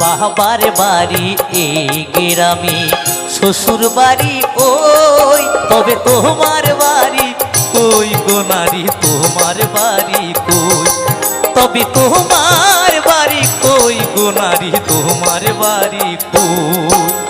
বাবার বাড়ি এই গ্রামে। শ্বশুর বাড়ি ওই, তবে তোমার বাড়ি কই গো নারী, তোমার বাড়ি কই? তবে তোমার বাড়ি কই গো নারী, তোমার বাড়ি কই?